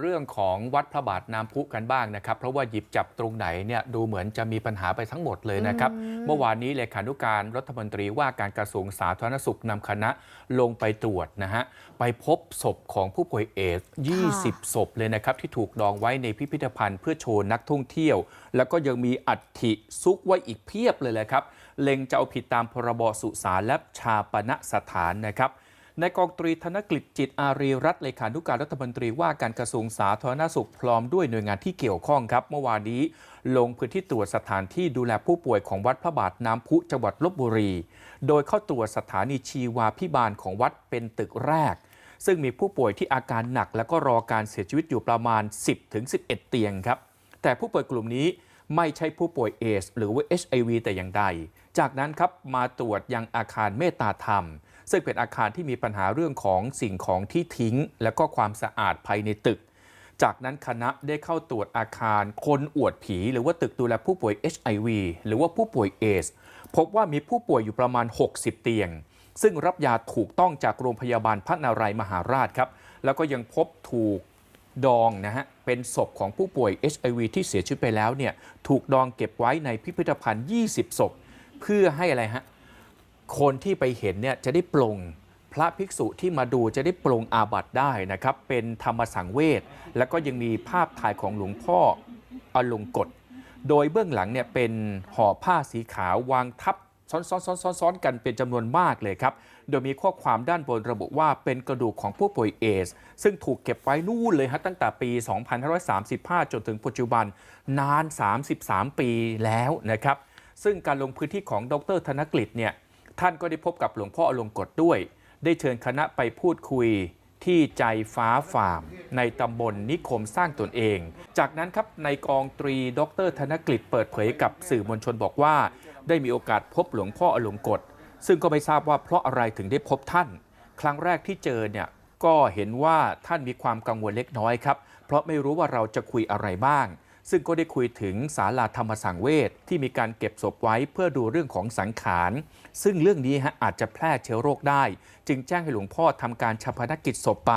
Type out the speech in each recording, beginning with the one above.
เรื่องของวัดพระบาทน้ำพุกันบ้างนะครับ เพราะว่าหยิบจับตรงไหนเนี่ยดูเหมือนจะมีปัญหาไปทั้งหมดเลยนะครับ เมื่อวานนี้เลขานุการรัฐมนตรีว่าการกระทรวงสาธารณสุขนำคณะลงไปตรวจนะฮะไปพบศพของผู้ป่วยเอดส์20 ศพเลยนะครับ ที่ถูกดองไว้ในพิพิธภัณฑ์เพื่อโชว์นักท่องเที่ยว แล้วก็ยังมีอัฐิซุกไว้อีกเพียบเลยแหละครับเล็งจะเอาผิดตามพรบสุสานและชาปณสถานนะครับ นายกองตรีธนกฤษจิตอารีรัตนเลขานุการรัฐมนตรีว่าการกระทรวงสาธารณสุขพร้อมด้วยหน่วยงานที่เกี่ยวข้องครับ เมื่อวานนี้ลงพื้นที่ตรวจสถานที่ดูแลผู้ป่วยของวัดพระบาทน้ำพุจังหวัดลบบุรี โดยเข้าตรวจสถานีชีวาพิบาลของวัดเป็นตึกแรก ซึ่งมีผู้ป่วยที่อาการหนัก และก็รอการเสียชีวิตอยู่ประมาณ 10-11 เตียงครับแต่ผู้ป่วยกลุ่มนี้ไม่ใช่ผู้ป่วยเอสหรือว่า HIV แต่อย่างใด จากนั้นครับมาตรวจยังอาคารเมตตาธรรม ซึ่งเป็นอาคารที่มีปัญหาเรื่องของสิ่งของที่ทิ้ง และก็ความสะอาดภายในตึก จากนั้นคณะได้เข้าตรวจอาคารคนอวดผี หรือว่าตึกดูแลผู้ป่วย HIV หรือว่าผู้ป่วยเอสพบว่ามีผู้ป่วยอยู่ประมาณ 60 เตียง ซึ่งรับยาถูกต้องจากโรงพยาบาลพระนารายมหาราชครับ แล้วก็ยังพบถูกดองนะฮะ เป็นศพของผู้ป่วย HIV ที่เสียชีวิตไปแล้วเนี่ย ถูกดองเก็บไว้ในพิพิธภัณฑ์ 20 ศพ เพื่อให้อะไรฮะคนที่ไปเห็นเนี่ยจะได้ปลงพระภิกษุที่มาดูจะได้ปลงอาบัติได้นะครับ เป็นธรรมสังเวชแล้วก็ยังมีภาพถ่ายของหลวงพ่ออลงกฎโดยเบื้องหลังเนี่ยเป็นห่อผ้าสีขาววางทับซ้อนๆๆๆๆกันเป็นจำนวนมากเลยครับ โดยมีข้อความด้านบนระบุว่าเป็นกระดูกของผู้ป่วยเอส ซึ่งถูกเก็บไว้นู่นเลยฮะตั้งแต่ปี 2535 จนถึงปัจจุบันนาน 33 ปีแล้วนะครับ ซึ่งการลงพื้นที่ของดรธนกฤษเนี่ยท่านก็ได้พบกับหลวงพ่ออลงกฎด้วย ได้เชิญคณะไปพูดคุยที่ใจฟ้าฟาร์ม ในตำบลนิคมสร้างตนเอง จากนั้นครับในกองตรีดรธนกฤษเปิดเผยกับสื่อมวลชนบอกว่า ได้มีโอกาสพบหลวงพ่ออลงกฎซึ่งก็ไม่ทราบว่าเพราะอะไรถึงได้พบท่าน ครั้งแรกที่เจอเนี่ยก็เห็นว่าท่านมีความกังวลเล็กน้อยครับ เพราะไม่รู้ว่าเราจะคุยอะไรบ้าง ซึ่งก็ได้คุยถึงศาลาธรรมสังเวชที่มีการเก็บศพไว้เพื่อดูเรื่องของสังขาร ซึ่งเรื่องนี้ฮะอาจจะแพร่เชื้อโรคได้ จึงแจ้งให้หลวงพ่อทำการชาปนกิจศพไป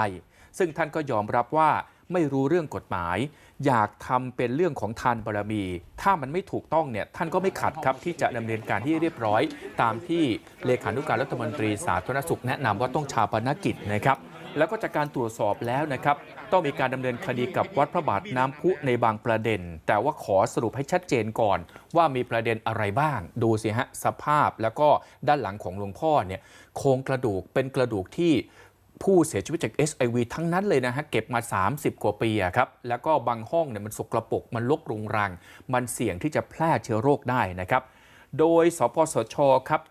ซึ่งท่านก็ยอมรับว่าไม่รู้เรื่องกฎหมาย อยากทำเป็นเรื่องของทานบารมี ถ้ามันไม่ถูกต้องเนี่ยท่านก็ไม่ขัดครับที่จะดำเนินการที่เรียบร้อย ตามที่เลขานุการรัฐมนตรีสาธารณสุขแนะนำว่าต้องชาปนกิจนะครับ แล้วก็จากการตรวจสอบแล้วนะครับ ต้องมีการดำเนินคดีกับวัดพระบาทน้ำพุในบางประเด็น แต่ว่าขอสรุปให้ชัดเจนก่อน ว่ามีประเด็นอะไรบ้าง ดูสิฮะสภาพแล้วก็ด้านหลังของหลวงพ่อเนี่ยโครงกระดูกเป็นกระดูกที่ผู้เสียชีวิตจาก HIV ทั้งนั้นเลยนะฮะ เก็บมา 30 กว่าปีครับ แล้วก็บางห้องเนี่ยมันสกรปรกมันลกรุงรัง มันเสี่ยงที่จะแพร่เชื้อโรคได้นะครับ โดยสปสชครับ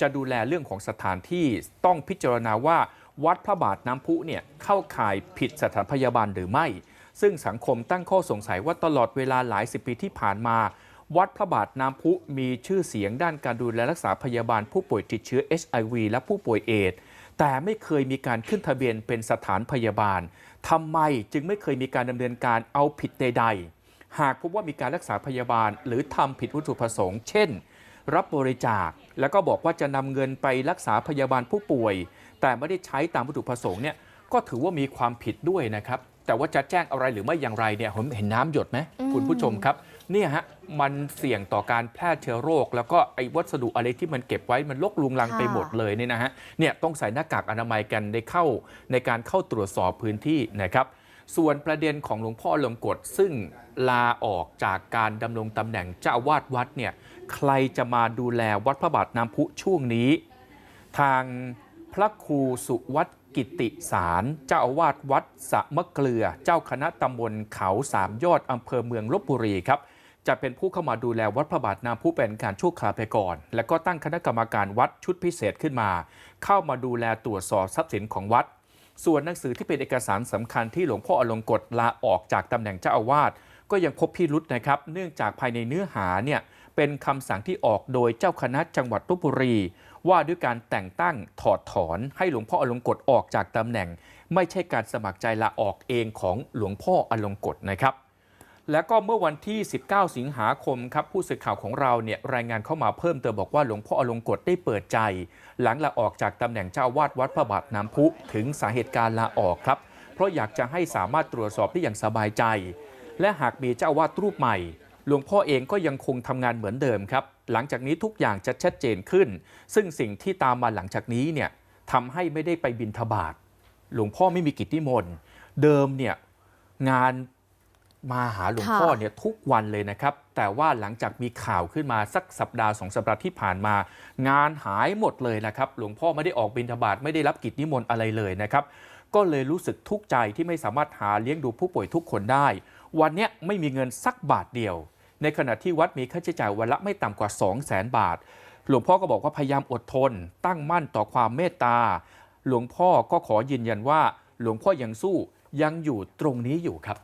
จะดูแลเรื่องของสถานที่ต้องพิจารณาว่า วัดพระบาทน้ำพุเนี่ยเข้าข่ายผิดสถานพยาบาลหรือไม่ ซึ่งสังคมตั้งข้อสงสัยว่าตลอดเวลาหลายสิบปีที่ผ่านมา วัดพระบาทน้ำพุมีชื่อเสียงด้านการดูแลรักษาพยาบาลผู้ป่วยติดเชื้อ HIV และผู้ป่วยเอดส์แต่ไม่เคยมีการขึ้นทะเบียนเป็นสถานพยาบาลทำไมจึงไม่เคยมีการดำเนินการเอาผิดใดๆ หากพบว่ามีการรักษาพยาบาล หรือทำผิดวัตถุประสงค์ เช่น รับบริจาค แล้วก็บอกว่าจะนำเงินไปรักษาพยาบาลผู้ป่วย แต่ไม่ได้ใช้ตามวัตถุประสงค์เนี่ยก็ถือว่ามีความผิดด้วยนะครับ แต่ว่าจะแจ้งอะไรหรือไม่อย่างไรเนี่ยผมเห็นน้ำหยดไหมคุณผู้ชมครับเนี่ยฮะมันเสี่ยงต่อการแพร่เชื้อโรค แล้วก็ไอ้วัสดุอะไรที่มันเก็บไว้มันลกลุงลังค่ะไปหมดเลยเนี่ยนะฮะเนี่ยต้องใส่หน้ากากอนามัยกันในเข้าในการเข้าตรวจสอบพื้นที่นะครับส่วนประเด็นของหลวงพ่อลงกฎซึ่งลาออกจากการดำรงตำแหน่งเจ้าอาวาสวัดเนี่ยใครจะมาดูแลวัดพระบาทน้ำพุช่วงนี้ ทาง พระครูสุวัตกิติสารเจ้าอาวาสวัดสะมะเกลือ เจ้าคณะตำบลเขาสามยอดอำเภอเมืองลบบุรีครับจะเป็นผู้เข้ามาดูแลวัดพระบาทน้ำพุเป็นการชั่วคราวไปก่อน แล้วก็ตั้งคณะกรรมการวัดชุดพิเศษขึ้นมา เข้ามาดูแลตรวจสอบทรัพย์สินของวัด ส่วนหนังสือที่เป็นเอกสารสำคัญที่หลวงพ่ออลงกฎลาออกจากตำแหน่งเจ้าอาวาสก็ยังพบพิรุษนะครับ เนื่องจากภายในเนื้อหาเนี่ยเป็นคำสั่งที่ออกโดยเจ้าคณะจังหวัดลบบุรี ว่าด้วยการแต่งตั้งถอดถอนให้หลวงพ่ออลงกฎออกจากตำแหน่ง ไม่ใช่การสมัครใจลาออกเองของหลวงพ่ออลงกฎนะครับ แล้วก็เมื่อวันที่ 19 สิงหาคมครับผู้สื่อข่าวของเราเนี่ยรายงานเข้ามาเพิ่มเติมบอกว่าหลวงพ่ออลงกฎได้เปิดใจ หลังลาออกจากตำแหน่งเจ้าวาดวัดพระบาทน้ำพุถึงสาเหตุการลาออกครับ เพราะอยากจะให้สามารถตรวจสอบได้อย่างสบายใจ และหากมีเจ้าวาสรูปใหม่ หลวงพ่อเองก็ยังคงทำงานเหมือนเดิมครับ หลังจากนี้ทุกอย่างจะชัดเจนขึ้น ซึ่งสิ่งที่ตามมาหลังจากนี้เนี่ยทำให้ไม่ได้ไปบินทบาทหลวงพ่อไม่มีกิจนิมนต์เดิมเนี่ยงานมาหาหลวงพ่อเนี่ยทุกวันเลยนะครับ แต่ว่าหลังจากมีข่าวขึ้นมาสักสัปดาห์สองสัปดาห์ที่ผ่านมา งานหายหมดเลยนะครับ หลวงพ่อไม่ได้ออกบิณฑบาตไม่ได้รับกิจนิมนต์อะไรเลยนะครับ ก็เลยรู้สึกทุกข์ใจที่ไม่สามารถหาเลี้ยงดูผู้ป่วยทุกคนได้ วันนี้ไม่มีเงินสักบาทเดียว ในขณะที่วัดมีค่าใช้จ่ายวันละไม่ต่ำกว่า 2 0 0 0 0 0 บาท หลวงพ่อก็บอกว่าพยายามอดทน ตั้งมั่นต่อความเมตตา หลวงพ่อก็ขอยืนยันว่า หลวงพ่อยังสู้ยังอยู่ตรงนี้อยู่ครับ